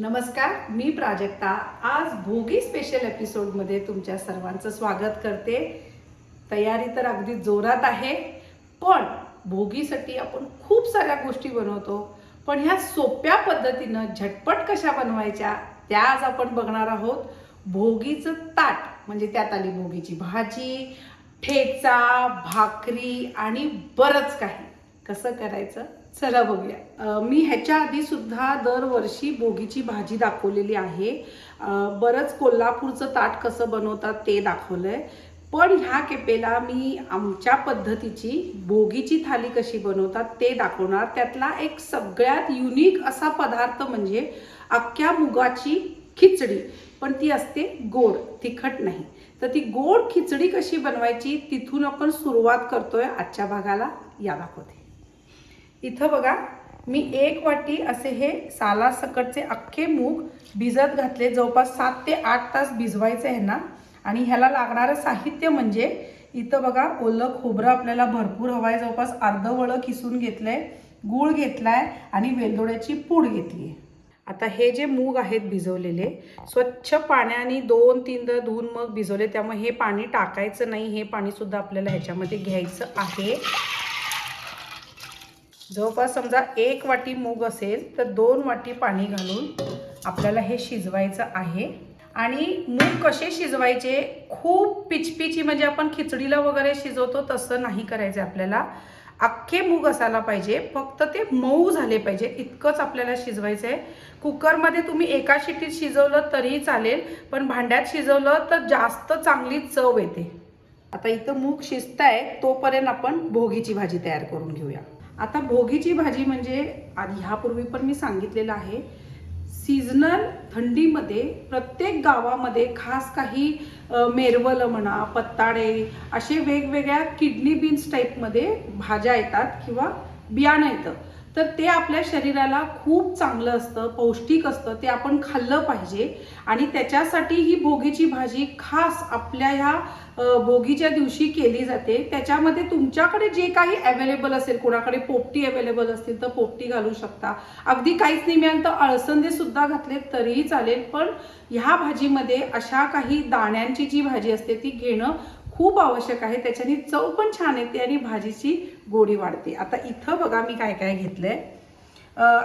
नमस्कार मी प्राजक्ता. आज भोगी स्पेशल एपिसोडमध्ये तुमच्या सर्वांचं स्वागत करते. तयारी तर अगदी जोरात आहे पण भोगीसाठी आपण खूप साऱ्या गोष्टी बनवतो. पण ह्या सोप्या पद्धतीनं झटपट कशा बनवायच्या त्या आज आपण बघणार आहोत. भोगीचं ताट म्हणजे त्यात आली भोगीची भाजी ठेचा भाकरी आणि बरंच काही. कसं करायचं? चला बघूया. मी ह्याच्या आधी सुद्धा दरवर्षी भोगीची भाजी दाखवलेली आहे. बरंच कोल्हापूरचं ताट कसं बनवतात ते दाखवलं आहे पण ह्या केपेला मी आमच्या पद्धतीची भोगीची थाली कशी बनवतात ते दाखवणार. त्यातला एक सगळ्यात युनिक असा पदार्थ म्हणजे अख्ख्या मुगाची खिचडी. पण ती असते गोड तिखट नाही. तर ती गोड खिचडी कशी बनवायची तिथून आपण सुरुवात करतोय आजच्या भागाला. या दाखवते. इथं बघा मी एक वाटी असे हे साला सकटचे अख्खे मूग भिजत घातले. जवळपास सात ते आठ तास भिजवायचे ह्यांना आणि ह्याला लागणारं साहित्य म्हणजे इथं बघा ओलं खोबरं आपल्याला भरपूर हवं आहे जवळपास अर्धवळं किसून घेतलंय गूळ घेतलाय आणि वेलदोड्याची पूड घेतली आहे आता हे जे मूग आहेत भिजवलेले स्वच्छ पाण्याने दोन तीनदा धुवून मग भिजवले. त्यामुळे हे पाणी टाकायचं नाही. हे पाणी सुद्धा आपल्याला ह्याच्यामध्ये घ्यायचं आहे. जवळपास समजा एक वाटी मूग असेल तर दोन वाटी पाणी घालून आपल्याला हे शिजवायचं आहे. आणि मूग कसे शिजवायचे? खूप पिचपिची म्हणजे आपण खिचडीला वगैरे शिजवतो तसं नाही करायचं आपल्याला. अख्खे मूग असायला पाहिजे फक्त ते मऊ झाले पाहिजे इतकंच आपल्याला शिजवायचं आहे कुकरमध्ये तुम्ही एका शिटीत शिजवलं तरीही चालेल पण भांड्यात शिजवलं तर जास्त चांगली चव येते. आता इथं मूग शिजताय तोपर्यंत आपण भोगीची भाजी तयार करून घेऊया. आता भोगीची भाजी म्हणजे आधी ह्यापूर्वी पण मी सांगितलेलं आहे. सीझनल थंडीमध्ये प्रत्येक गावामध्ये खास काही मेरवलं म्हणा पत्ताडे असे वेगवेगळ्या किडनी बीन्स टाईपमध्ये भाज्या येतात किंवा बियाणं येतं. तर ते आपल्या शरीराला खूप चांगलं असतं पौष्टिक असतं ते आपण खाल्लं पाहिजे. आणि त्याच्यासाठी ही भोगीची भाजी खास आपल्या ह्या भोगीच्या दिवशी केली जाते. त्याच्यामध्ये तुमच्याकडे जे काही अवेलेबल असेल कोणाकडे पोपटी अवेलेबल असतील तर पोपटी घालू शकता. अगदी काहीच नाही मिळालं तर अळसंदे सुद्धा घातले तरीही चालेल. पण ह्या भाजीमध्ये अशा काही दाण्यांची जी भाजी असते ती घेणं खूप आवश्यक आहे. त्याच्याने चव पण छान येते आणि भाजीची गोडी वाढते. आता इथं बघा मी काय काय घेतलं आहे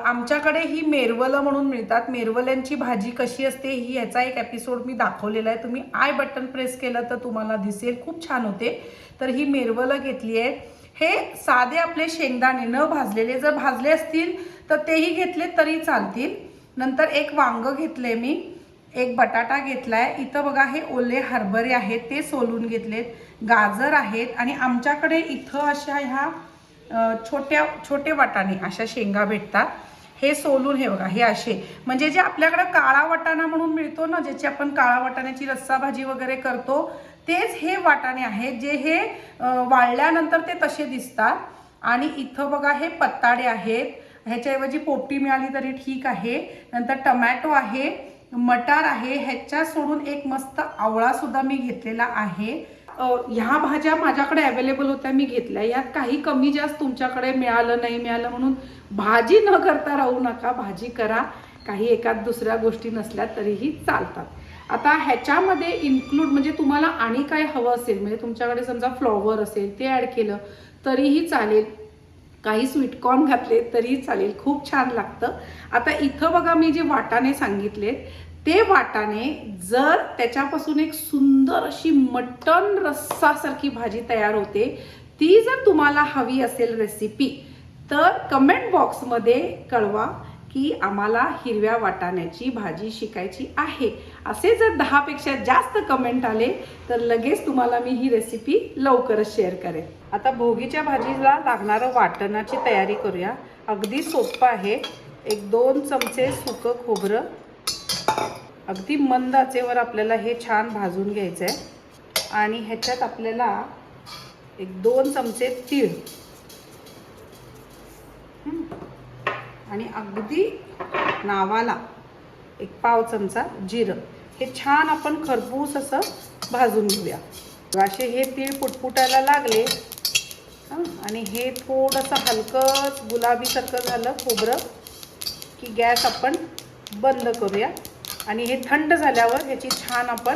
आमच्याकडे ही मेरवलं म्हणून मिळतात. मेरवल्यांची भाजी कशी असते ही ह्याचा एक एपिसोड मी दाखवलेला आहे. तुम्ही आय बटन प्रेस केलं तर तुम्हाला दिसेल. खूप छान होते. तर ही मेरवलं घेतली आहे. हे साधे आपले शेंगदाणे न भाजलेले जर भाजले असतील तर तेही घेतले तरी चालतील. नंतर एक वांग घेतले मी. एक बटाटा घेतला आहे इथं बघा हे ओले हरभरे आहेत ते सोलून घेतलेत. गाजर आहेत आणि आमच्याकडे इथं अशा ह्या छोट्या छोटे वाटाणे अशा शेंगा भेटतात. हे सोलून हे बघा हे असे. म्हणजे जे आपल्याकडे काळा वाटाणा म्हणून मिळतो ना ज्याची आपण काळा वाटाण्याची रस्सा भाजी वगैरे करतो तेच हे वाटाणे आहेत जे हे वाळल्यानंतर ते तसे दिसतात. आणि इथं बघा हे पत्ताडे आहेत. ह्याच्याऐवजी पोपटी मिळाली तरी ठीक आहे. नंतर टमॅटो आहे. मटार आहे ह्याच्या सोडून एक मस्त आवळा सुद्धा मी घेतलेला आहे. ह्या भाज्या माझ्याकडे अवेलेबल होत्या मी घेतल्या. यात काही कमी जास्त तुमच्याकडे मिळालं नाही मिळालं म्हणून भाजी न करता राहू नका भाजी करा. काही एकात दुसऱ्या गोष्टी नसल्या तरीही चालतात. आता ह्याच्यामध्ये इन्क्लूड म्हणजे तुम्हाला आणि काय हवं असेल म्हणजे तुमच्याकडे समजा फ्लॉवर असेल ते ॲड केलं तरीही चालेल. काही स्वीटकॉर्न घातले तरीही चालेल. खूप छान लागतं. आता इथं बघा मी जे वाटाणे सांगितलेत ते वाटाणे जर त्याच्यापासून एक सुंदर अशी मटण रस्सासारखी भाजी तयार होते ती जर तुम्हाला हवी असेल रेसिपी तर कमेंट बॉक्समध्ये कळवा की आम्हाला हिरव्या वाटाण्याची भाजी शिकायची आहे. असे जर दहापेक्षा जास्त कमेंट आले तर लगेच तुम्हाला मी ही रेसिपी लवकरच शेअर करेन. आता भोगीच्या भाजीला लागणारं वाटणाची तयारी करूया. अगदी सोपं आहे. एक दोन चमचे सुकं खोबरं अगदी मंद आचेवर आपल्याला हे छान भाजून घ्यायचं आहे आणि ह्याच्यात आपल्याला एक दोन चमचे तीळ. आणि अगदी नावाला एक पाव चमचा जिरं. हे छान आपण खरपूस असं भाजून घेऊया. असे हे तीळ पुटपुटायला लागले. आणि हे थोडंसं हलकं गुलाबीसारखं झालं खोबरं की गॅस आपण बंद करूया. आणि हे थंड झाल्यावर ह्याची छान आपण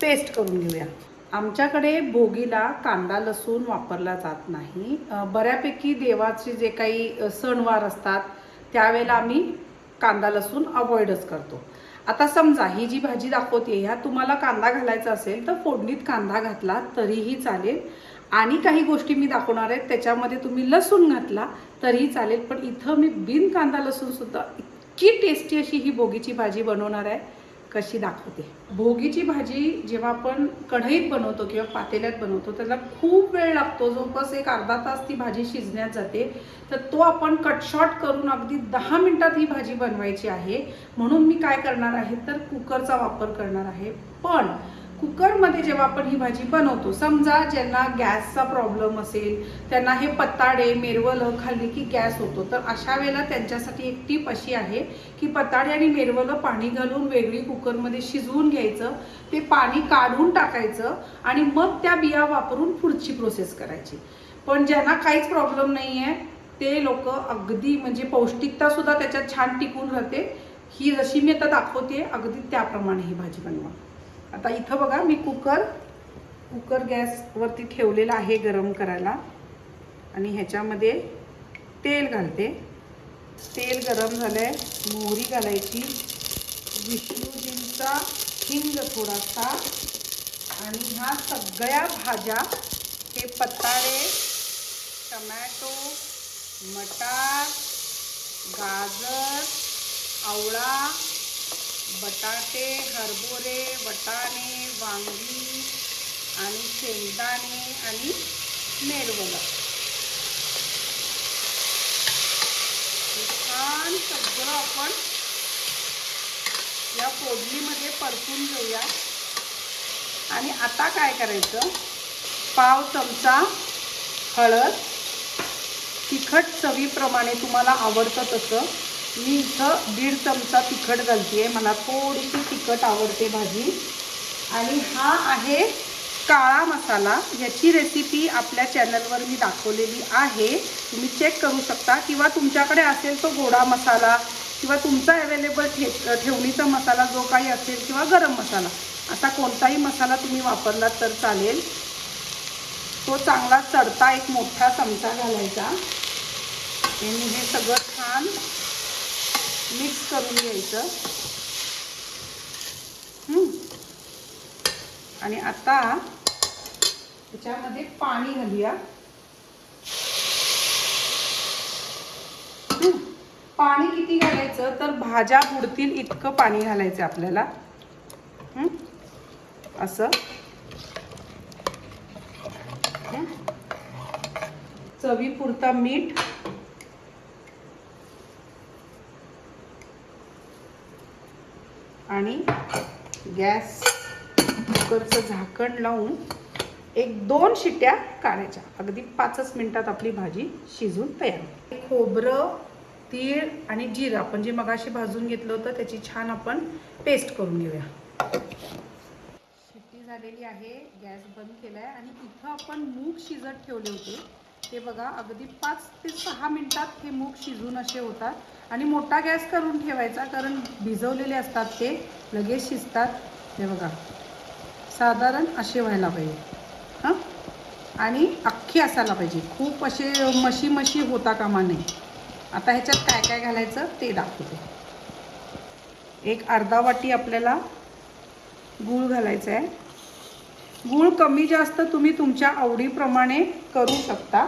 पेस्ट करून घेऊया. आमच्याकडे भोगीला कांदा लसूण वापरला जात नाही. बऱ्यापैकी देवाचे जे काही सणवार असतात त्यावेळेला आम्ही कांदा लसूण अवॉइडच करतो. आता समजा ही जी भाजी दाखवते ह्या तुम्हाला कांदा घालायचा असेल तर फोडणीत कांदा घातला तरीही चालेल. आणि काही गोष्टी मी दाखवणार आहेत त्याच्यामध्ये तुम्ही लसूण घातला तरीही चालेल. पण इथं मी बिन कांदा लसूणसुद्धा इतकी टेस्टी अशी ही भोगीची भाजी बनवणार आहे कशी दाखवते. भोगीची भाजी जेव्हा आपण कढईत बनवतो किंवा पातेल्यात बनवतो त्याला खूप वेळ लागतो. जवळपास एक अर्धा तास ती भाजी शिजण्यात जाते तर तो आपण कटशॉट करून अगदी दहा मिनटात ही भाजी बनवायची आहे. म्हणून मी काय करणार आहे तर कुकरचा वापर करणार आहे. पण कुकरमध्ये जेव्हा आपण ही भाजी बनवतो समजा ज्यांना गॅसचा प्रॉब्लेम असेल त्यांना हे पत्ताडे मेरवलं खाल्ली की गॅस होतो तर अशा वेळेला त्यांच्यासाठी एक टीप अशी आहे की पताडे आणि मेरवलं पाणी घालून वेगळी कुकरमध्ये शिजवून घ्यायचं ते पाणी काढून टाकायचं आणि मग त्या बिया वापरून पुढची प्रोसेस करायची. पण ज्यांना काहीच प्रॉब्लेम नाही आहे ते लोक अगदी म्हणजे पौष्टिकतासुद्धा त्याच्यात छान टिकून राहते. ही जशी मी आता दाखवते अगदी त्याप्रमाणे ही भाजी बनवा. आता इथं बघा मी कुकर कुकर गॅसवरती ठेवलेला आहे गरम करायला. आणि ह्याच्यामध्ये तेल घालते. तेल गरम झालं आहे मोहरी घालायची. विष्णूजींचा हिंग थोडासा. आणि ह्या सगळ्या भाज्या हे पताळे टमॅटो मटार गाजर आवळा बटाटे हरभरे वटाणे वांगी आणि शेंगदाणे आणि मेरवलं छान सगळं आपण या फोडणीमध्ये परतून घेऊया. आणि आता काय करायचं? पाव चमचा हळद. तिखट चवीप्रमाणे तुम्हाला आवडतं तसं. मी इथं दीड चमचा तिखट घालते मला थोडीशी तिखट आवडते भाजी. आणि हा आहे काळा मसाला. याची रेसिपी आपल्या चॅनलवर मी दाखवलेली आहे. तुम्ही चेक करू शकता. किंवा तुमच्याकडे असेल तो गोडा मसाला किंवा तुमचा अवेलेबल ठे ठेवणीचा मसाला जो काही असेल किंवा गरम मसाला. असा कोणताही मसाला तुम्ही वापरलात तर चालेल. तो चांगला चढता एक मोठा चमचा घालायचा. आणि हे सगळं छान मिक्स करून घ्यायचं. आणि आता त्याच्यामध्ये पाणी घालूया. पाणी किती घालायचं? तर भाज्या बुडतील इतकं पाणी घालायचं आपल्याला. असं. चवीपुरता मीठ. आणि गॅस कुकरचं झाकण लावून एक दोन शिट्या काढायच्या. अगदी पाचच मिनिटात आपली भाजी शिजून तयार होते. खोबरं तीळ आणि जिरं आपण जे मगाशी भाजून घेतलं होतं त्याची छान आपण पेस्ट करून घेऊया. शिट्टी झालेली आहे गॅस बंद केला आहे आणि इथं आपण मूग शिजत ठेवले होते. ते बघा अगदी पाच ते सहा मिनटात हे मूग शिजून असे होतात. आणि मोठा गॅस करून ठेवायचा कारण भिजवलेले असतात ते लगेच शिजतात. हे बघा साधारण असे व्हायला पाहिजे. हां? आणि अख्खी असायला पाहिजे. खूप असे मशी मशी होता कामा नये. आता ह्याच्यात काय काय घालायचं ते दाखवते. एक अर्धा वाटी आपल्याला गूळ घालायचा आहे. गूळ कमी जास्त तुम्ही तुमच्या आवडीप्रमाणे करू शकता.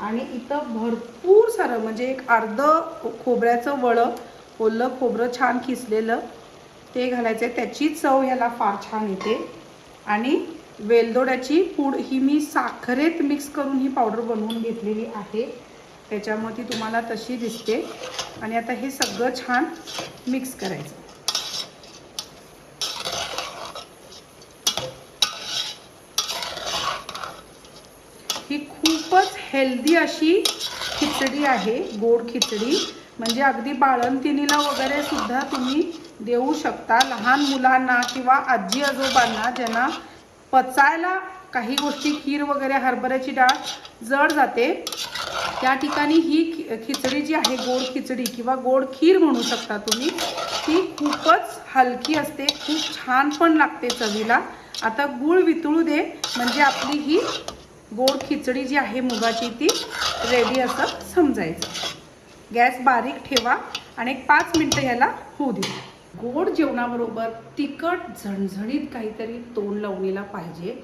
आणि इथं भरपूर सारं म्हणजे एक अर्ध खोबऱ्याचं वळं ओलं खोबरं छान किसलेलं ते घालायचं आहे त्याची चव ह्याला फार छान येते. आणि वेलदोड्याची पूड ही मी साखरेत मिक्स करून ही पावडर बनवून घेतलेली आहे. त्याच्यामुळे ती तुम्हाला तशी दिसते. आणि आता हे सगळं छान मिक्स करायचं ही खूपच हेल्दी अशी खिचडी आहे गोड खिचडी. म्हणजे अगदी बाळंतिणीला वगैरे सुद्धा तुम्ही देऊ शकता. लहान मुलांना किंवा आजी आजोबांना ज्यांना पचायला काही गोष्टी खीर वगैरे हरभऱ्याची डाळ जड जाते त्या ठिकाणी ही खि- खिचडी जी आहे गोड खिचडी किंवा गोड खीर म्हणू शकता तुम्ही ती खूपच हलकी असते खूप छान पण लागते चवीला. आता गूळ वितळू दे म्हणजे आपली ही गोड खिचडी जी आहे मुगाची ती रेडी असं समजायचं. गॅस बारीक ठेवा आणि एक पाच मिनटं ह्याला होऊ दे. गोड जेवणाबरोबर तिखट झणझणीत काहीतरी तोंड लावणीला पाहिजे.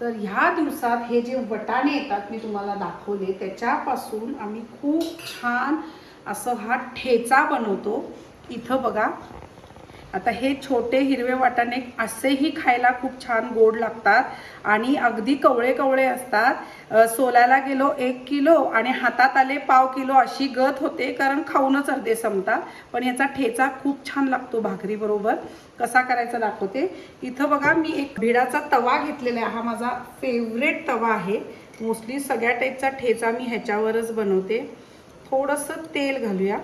तर ह्या दिवसात हे जे वटाणे येतात मी तुम्हाला दाखवले त्याच्यापासून आम्ही खूप छान असं हा ठेचा बनवतो. इथं बघा आता हे छोटे हिरवे वाटाणे असेही खायला खूप छान गोड लागतात आणि अगदी कवळे कवळे असतात. सोल्याला सोलायला गेलो एक किलो आणि हातात आले पाव किलो अशी गत होते कारण खाऊनच अर्धे संपतात. पण याचा ठेचा खूप छान लागतो भाकरीबरोबर. कसा करायचा दाखवते. इथं बघा मी एक भिडाचा तवा घेतलेला आहे. हा माझा फेवरेट तवा आहे. मोस्टली सगळ्या टाईपचा ठेचा मी ह्याच्यावरच बनवते. थोडंसं तेल घालूया.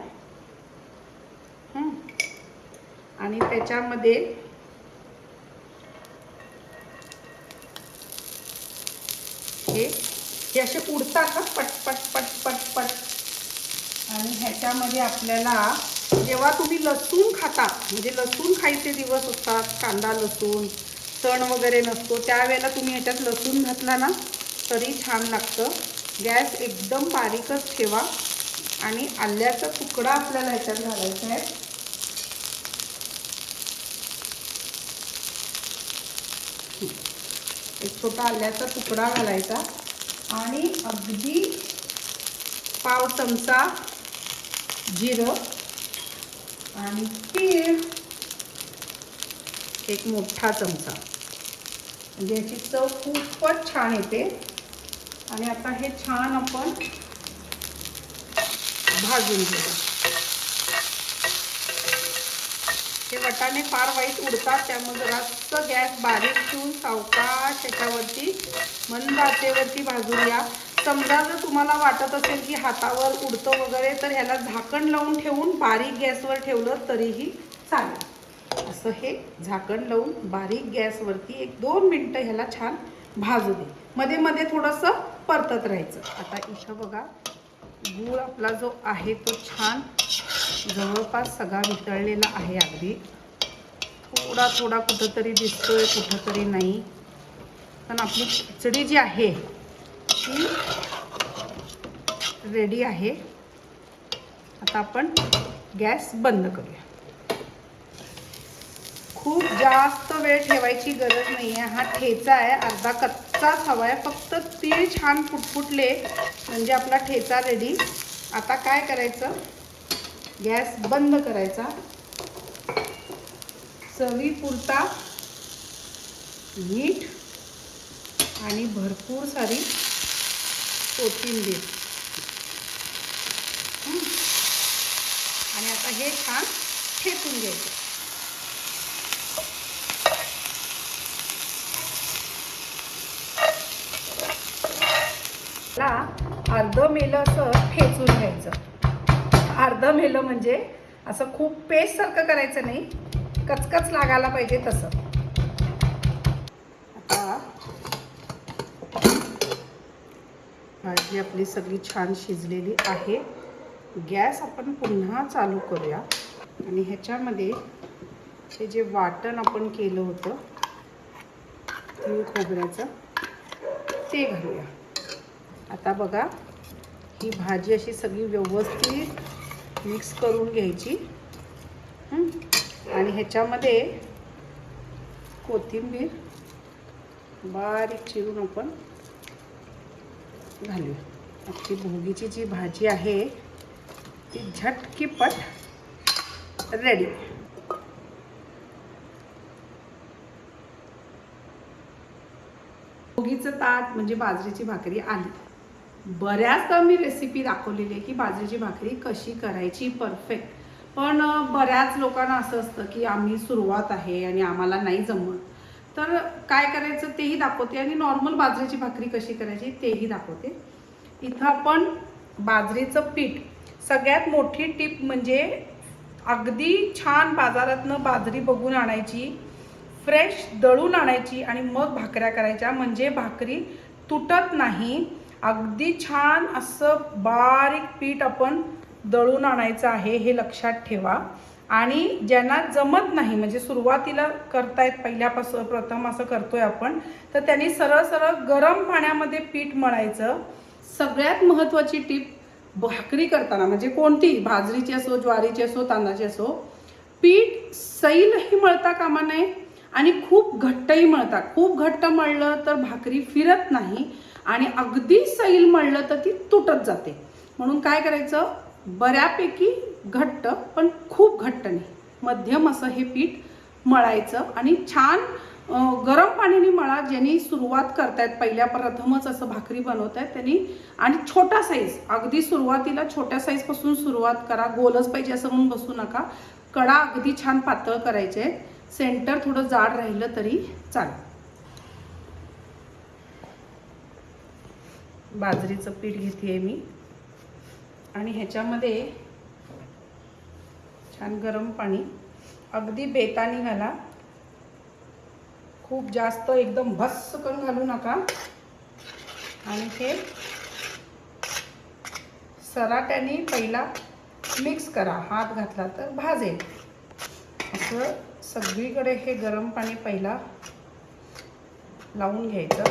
हं. आणि त्याच्यामध्ये हे हे असे उडतात ना पट पट पट पट पट. आणि ह्याच्यामध्ये आपल्याला जेव्हा तुम्ही लसूण खाता म्हणजे लसूण खायचे दिवस असतात कांदा लसूण सण वगैरे नसतो त्यावेळेला तुम्ही ह्याच्यात लसूण घातला ना तरी छान लागतं. गॅस एकदम बारीकच ठेवा. आणि आल्याचा तुकडा आपल्याला ह्याच्यात घालायचा आहे. एक छोटा आल्याचा तुकडा घालायचा आणि अगदी पाव चमचा जिरं आणि तीळ एक मोठा चमचा. म्हणजे याची चव खूपच छान येते. आणि आता हे छान आपण भाजून घेऊ हे वटाणे फार वाईट उडतात त्यामुळे जरास्त गॅस बारीक ठेवून सावकाश त्याच्यावरती मंद आचेवरती भाजून घ्या. समजा जर तुम्हाला वाटत असेल की हातावर उडतं वगैरे तर ह्याला झाकण लावून ठेवून बारीक गॅसवर ठेवलं तरीही चालेल. असं हे झाकण लावून बारीक गॅसवरती एक दोन मिनटं ह्याला छान भाजू दे. मध्ये मध्ये थोडंसं परतत राहायचं. आता इथं बघा गूळ आपला जो आहे तो छान जवळपास सगळा वितळलेला आहे अगदी. थोडा थोडा कुठंतरी दिसतोय कुठंतरी नाही. पण आपली खिचडी जी आहे ती रेडी आहे. आता आपण गॅस बंद करूया. खूप जास्त वेळ ठेवायची गरज नाही आहे हा ठेचा आहे अर्धा कच्चाच हवा आहे. फक्त तीळ छान फुटफुटले म्हणजे आपला ठेचा रेडी आता काय करायचं? गॅस बंद करायचा. चवीपुरता मीठ आणि भरपूर सारी कोथिंबीर. आणि आता हे छान फेकून घ्यायचं. ला अर्ध मेलं असं अर्धं मेलं म्हणजे असं खूप पेस्ट सारखं करायचं नाही. कचकच लागायला पाहिजे तसं. आता भाजी आपली सगळी छान शिजलेली आहे. गॅस आपण पुन्हा चालू करूया. आणि ह्याच्यामध्ये हे जे वाटण आपण केलं होतं तीळ खोबऱ्याचं ते घालूया. आता बघा ही भाजी अशी सगळी व्यवस्थित मिक्स करून घ्यायची. आणि ह्याच्यामध्ये कोथिंबीर बारीक चिरून आपण घालूया. आपली भोगीची जी भाजी आहे ती झटकीपट रेडी भोगीचं ताट म्हणजे बाजरीची भाकरी आली. बऱ्याचदा मी रेसिपी दाखवलेली आहे की बाजरीची भाकरी कशी करायची परफेक्ट पण बऱ्याच लोकांना असं असतं की आम्ही सुरुवात आहे आणि आम्हाला नाही जमत. तर काय करायचं तेही दाखवते आणि नॉर्मल बाजरीची भाकरी कशी करायची तेही दाखवते. इथं आपण बाजरीचं पीठ. सगळ्यात मोठी टीप म्हणजे अगदी छान बाजारातनं बाजरी बघून आणायची फ्रेश दळून आणायची आणि मग भाकऱ्या करायच्या. म्हणजे भाकरी तुटत नाही. अगदी छान असं बारीक पीठ आपण दळून आणायचं आहे हे लक्षात ठेवा. आणि ज्यांना जमत नाही म्हणजे सुरुवातीला करतायत पहिल्यापासून प्रथम असं करतोय आपण तर त्यांनी सरळ सरळ गरम पाण्यामध्ये पीठ मळायचं. सगळ्यात महत्त्वाची टीप भाकरी करताना म्हणजे कोणती बाजरीची असो ज्वारीची असो तांदळाची असो पीठ सैलही मळता कामा नये आणि खूप घट्टही मळता. खूप घट्ट मळलं तर भाकरी फिरत नाही. आणि अगदी सैल मळलं तर ती तुटत जाते. म्हणून काय करायचं? बऱ्यापैकी घट्ट पण खूप घट्ट नाही. मध्यम असं हे पीठ मळायचं आणि छान गरम पाण्याने मळा. ज्यांनी सुरुवात करतायत पहिल्या प्रथमच असं भाकरी बनवत आहेत त्यांनी. आणि छोटा साईज अगदी सुरुवातीला छोट्या साईजपासून सुरुवात करा. गोलच पाहिजे असं म्हणून बसू नका. कडा अगदी छान पातळ करायचे सेंटर थोडं जाड राहिलं तरी चालेल. बाजरीचं पीठ घेते मी. आणि ह्याच्यामध्ये छान गरम पाणी. अगदी बेतानी घाला. खूप जास्त एकदम भस्सकन घालू नका. आणि हे सराट्याने पहिला मिक्स करा. हात घातला तर भाजेल. असं सगळीकडे हे गरम पाणी पहिला लावून घ्यायचं.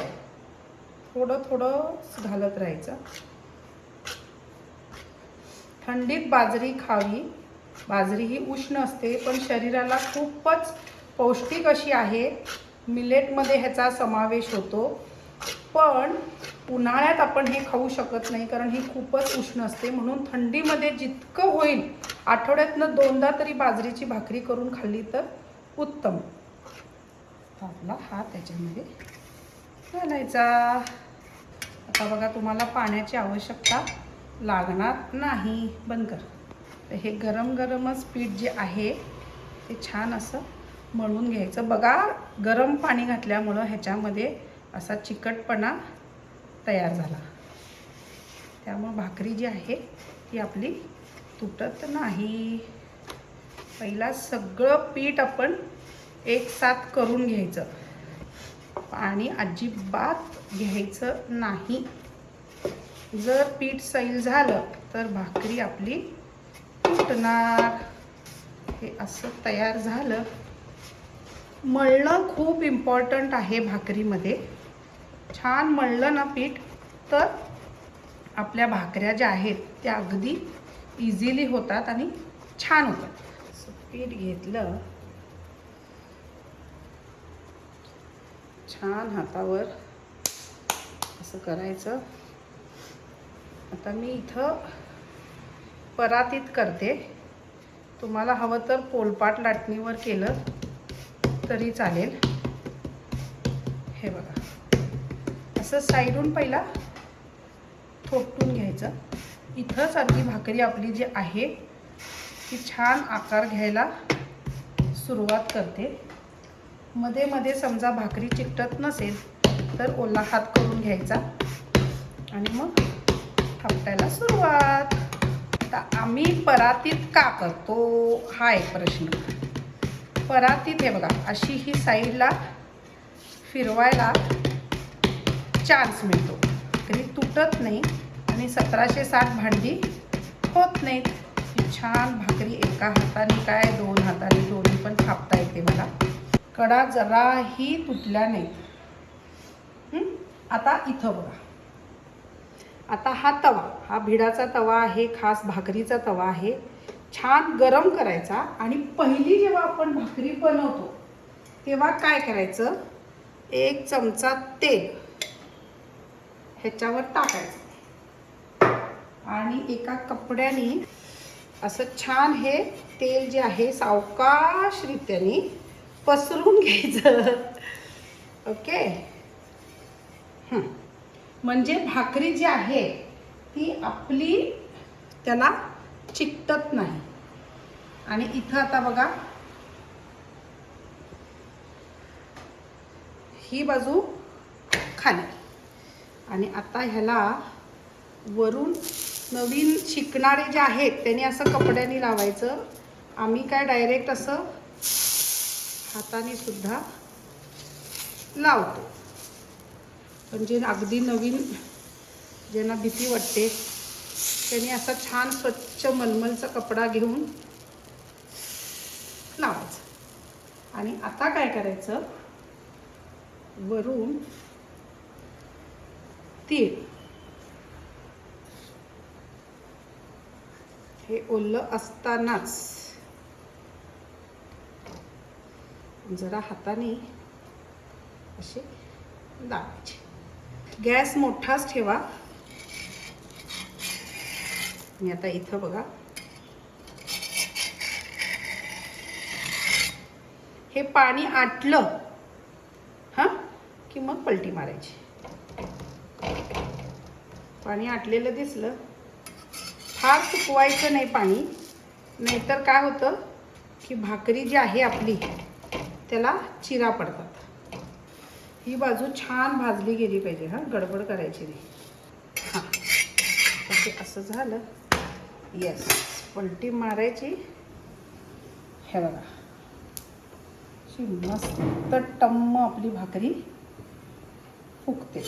थोडं थोडं घालत राहायचं. थंडीत बाजरी खावी. बाजरी ही उष्ण असते पण शरीराला खूपच पौष्टिक अशी आहे. मिलेटमध्ये ह्याचा समावेश होतो. पण उन्हाळ्यात आपण हे खाऊ शकत नाही कारण ही खूपच उष्ण असते. म्हणून थंडीमध्ये जितकं होईल आठवड्यातनं दोनदा तरी बाजरीची भाकरी करून खाल्ली तर उत्तम. आपला हा त्याच्यामध्ये घालायचा. आता बघा तुम्हाला पाण्याची आवश्यकता लागणार नाही. बंद कर. तर हे गरम गरमच पीठ जे आहे ते छान असं मळून घ्यायचं. बघा गरम पाणी घातल्यामुळं ह्याच्यामध्ये असा चिकटपणा तयार झाला. त्यामुळं भाकरी जी आहे ती आपली तुटत नाही. पहिला सगळं पीठ आपण एक साथ करून घ्यायचं. पाणी अजिबात घ्यायचं नाही. जर पीठ सैल झालं तर भाकरी आपली तुटणार हे असं तयार झालं. मळणं खूप इम्पॉर्टंट आहे भाकरीमध्ये. छान मळलं ना पीठ तर आपल्या भाकऱ्या ज्या आहेत त्या अगदी इझिली होतात आणि छान होतात. पीठ घेतलं. छान हातावर असं करायचं. आता मी इथं परातीत करते. तुम्हाला हवं तर पोलपाट लाटणीवर केलं तरी चालेल. हे बघा. असं साईडून पहिला थोपटून घ्यायचं. इथंच अगदी भाकरी आपली जी आहे ती छान आकार घ्यायला सुरुवात करते. मध्ये मध्ये समजा भाकरी चिकटत नसेल तर ओला हात करून घ्यायचा. आणि मग थापटायला सुरुवात. आता आम्ही परातीत का करतो? हा एक प्रश्न. परातीत हे बघा अशी ही साईडला फिरवायला चान्स मिळतो. तरी तुटत नाही आणि सतराशे साठ भांडी होत नाहीत. छान भाकरी एका हाताने काय दोन हाताने दोन्ही पण थापता येते मला कडा जराही तुटल्या नाहीत. आता इथं बघा. आता हा तवा हा भिडाचा तवा आहे खास भाकरीचा तवा आहे. छान गरम करायचा आणि पहिली जेव्हा आपण भाकरी बनवतो तेव्हा काय करायचं? एक चमचा तेल ह्याच्यावर टाकायचं. आणि एका कपड्याने असं छान हे तेल जे आहे सावकाशरित्याने पसरून घ्यायचं. ओके? म्हणजे भाकरी जी आहे ती आपली त्याला चिकटत नाही. आणि इथं आता बघा ही बाजू खाली. आणि आता ह्याला वरून नवीन शिकणारे जे आहेत त्यांनी असं कपड्याने लावायचं. आम्ही काय डायरेक्ट असं हाताने सुद्धा लावतो. म्हणजे अगदी नवीन ज्यांना भीती वाटते त्यांनी असा छान स्वच्छ मलमलचा कपडा घेऊन लावायचं. आणि आता काय करायचं? वरून तीळ. हे ओलं असतानाच जरा हाताने असे दाबायचे. गॅस मोठाच ठेवा. मी आता इथं बघा. हे पाणी आटलं हां? की मग पलटी मारायची. पाणी आटलेलं दिसलं. फार सुकवायचं नाही पाणी. नाहीतर काय होतं? की भाकरी जी आहे आपली त्याला चिरा पडतात. ही बाजू छान भाजली गेली पाहिजे हां? गडबड करायची नाही. हां. ते असं झालं. येस पलटी मारायची. हे बघा. अशी मस्त टम्म आपली भाकरी फुगते.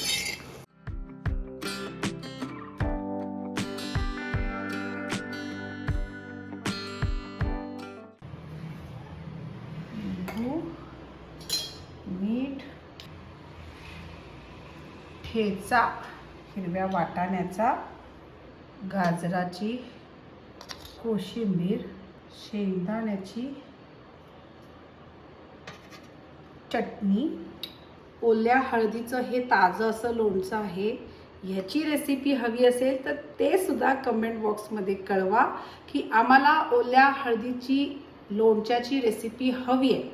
ठेचा हिरव्या वाटाण्याचा गाजराची कोशिंबीर शेंगदाण्याची चटणी ओल्या हळदीचं हे ताजं असं लोणचं आहे. ह्याची रेसिपी हवी असेल तर ते सुद्धा कमेंट बॉक्समध्ये कळवा की आम्हाला ओल्या हळदीची लोणच्याची रेसिपी हवी आहे.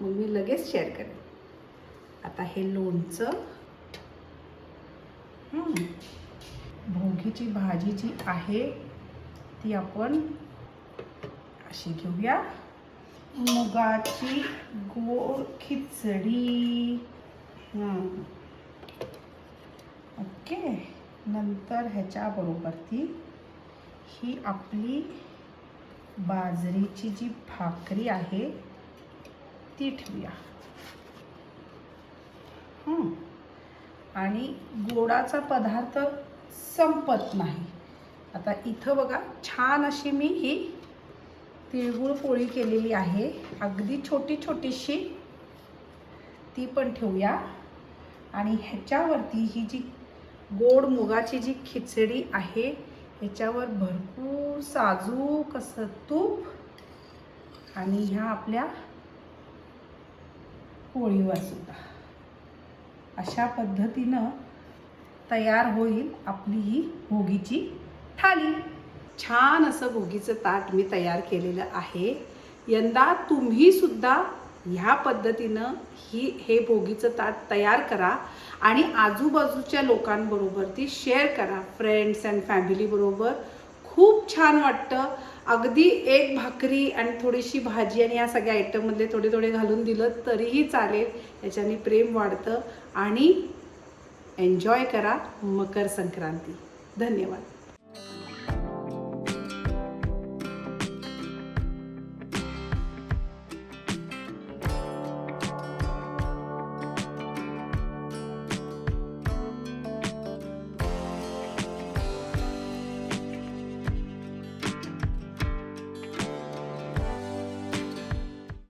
मग मी लगेच शेअर करेन. आता हे लोणचं भोगीची भाजी जी आहे ती आपण अशी घेऊया. मुगाची गोड खिचडी. ओके. नंतर ह्याच्याबरोबर ती ही आपली बाजरीची जी भाकरी आहे ती ठेवूया. हं. आणि गोडाचा पदार्थ संपत नाही. आता इथं बघा छान अशी मी ही तिळगुळ पोळी केलेली आहे. अगदी छोटी छोटीशी ती पण ठेवूया. आणि ह्याच्यावरती ही जी गोड मुगाची जी खिचडी आहे ह्याच्यावर भरपूर साजूक असं तूप आणि ह्या आपल्या पोळीवर सुद्धा. अशा पद्धतीनं तयार होईल आपली ही भोगीची थाली छान असं भोगीचं ताट मी तयार केलेलं आहे. यंदा तुम्ही सुद्धा ह्या पद्धतीनं ही हे भोगीचं ताट तयार करा आणि आजूबाजूच्या लोकांबरोबर ती शेअर करा. फ्रेंड्स अँड फॅमिलीबरोबर खूप छान वाटतं. अगदी एक भाकरी आणि थोडीशी भाजी आणि या सगळ्या आयटममधले थोडे थोडे घालून दिलं तरीही चालेल. याच्याने प्रेम वाढतं आणि एन्जॉय करा मकर संक्रांती. धन्यवाद.